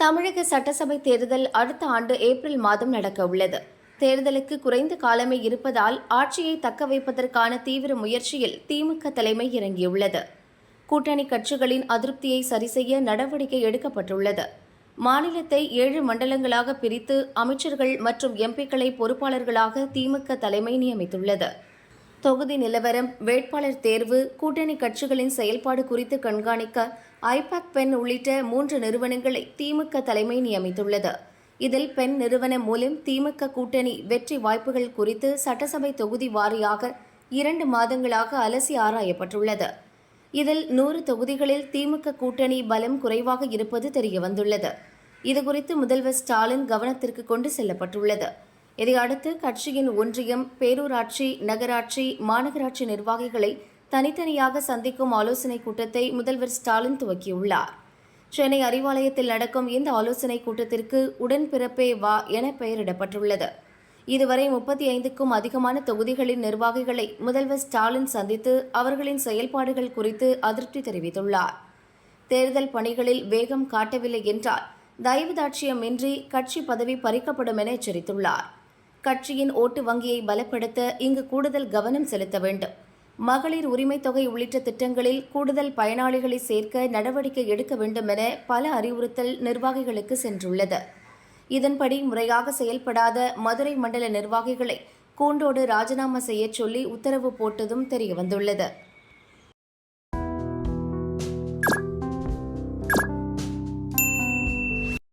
தமிழக சட்டசபை தேர்தல் அடுத்த ஆண்டு ஏப்ரல் மாதம் நடக்க உள்ளது. தேர்தலுக்கு குறைந்த காலமே இருப்பதால் ஆட்சியை தக்க வைப்பதற்கான தீவிர முயற்சியில் திமுக தலைமை இறங்கியுள்ளது. கூட்டணி கட்சிகளின் அதிருப்தியை சரிசெய்ய நடவடிக்கை எடுக்கப்பட்டுள்ளது. மாநிலத்தை ஏழு மண்டலங்களாக பிரித்து அமைச்சர்கள் மற்றும் எம்பிக்களை பொறுப்பாளர்களாக திமுக தலைமை நியமித்துள்ளது. தொகுதி நிலவரம் வேட்பாளர் தேர்வு கூட்டணி கட்சிகளின் செயல்பாடு குறித்து கண்காணிக்க ஐபாக் பென் உள்ளிட்ட மூன்று நிறுவனங்களை திமுக தலைமை நியமித்துள்ளது. இதில் பெண் நிறுவனம் மூலம் திமுக கூட்டணி வெற்றி வாய்ப்புகள் குறித்து சட்டசபை தொகுதி வாரியாக இரண்டு மாதங்களாக அலசி ஆராயப்பட்டுள்ளது. இதில் நூறு தொகுதிகளில் திமுக கூட்டணி பலம் குறைவாக இருப்பது தெரியவந்துள்ளது. இதுகுறித்து முதல்வர் ஸ்டாலின் கவனத்திற்கு கொண்டு செல்லப்பட்டுள்ளது. இதையடுத்து கட்சியின் ஒன்றியம் பேரூராட்சி நகராட்சி மாநகராட்சி நிர்வாகிகளை தனித்தனியாக சந்திக்கும் ஆலோசனைக் கூட்டத்தை முதல்வர் ஸ்டாலின் துவக்கியுள்ளார். சென்னை அறிவாலயத்தில் நடக்கும் இந்த ஆலோசனைக் கூட்டத்திற்கு உடன்பிறப்பே வா என பெயரிடப்பட்டுள்ளது. இதுவரை முப்பத்தி ஐந்துக்கும் அதிகமான தொகுதிகளின் நிர்வாகிகளை முதல்வர் ஸ்டாலின் சந்தித்து அவர்களின் செயல்பாடுகள் குறித்து அதிருப்தி தெரிவித்துள்ளார். தேர்தல் பணிகளில் வேகம் காட்டவில்லை என்றால் தயவுதாட்சியமின்றி கட்சி பதவி பறிக்கப்படும் என எச்சரித்துள்ளார். கட்சியின் ஓட்டு வங்கியை பலப்படுத்த இங்கு கூடுதல் கவனம் செலுத்த வேண்டும். மகளிர் உரிமைத் தொகை உள்ளிட்ட திட்டங்களில் கூடுதல் பயனாளிகளை சேர்க்க நடவடிக்கை எடுக்க வேண்டும் என பல அறிவுறுத்தல் நிர்வாகிகளுக்கு சென்றுள்ளது. இதன்படி முறையாக செயல்படாத மதுரை மண்டல நிர்வாகிகளை கூண்டோடு ராஜினாமா செய்யச் சொல்லி உத்தரவு போட்டதும் தெரியவந்துள்ளது.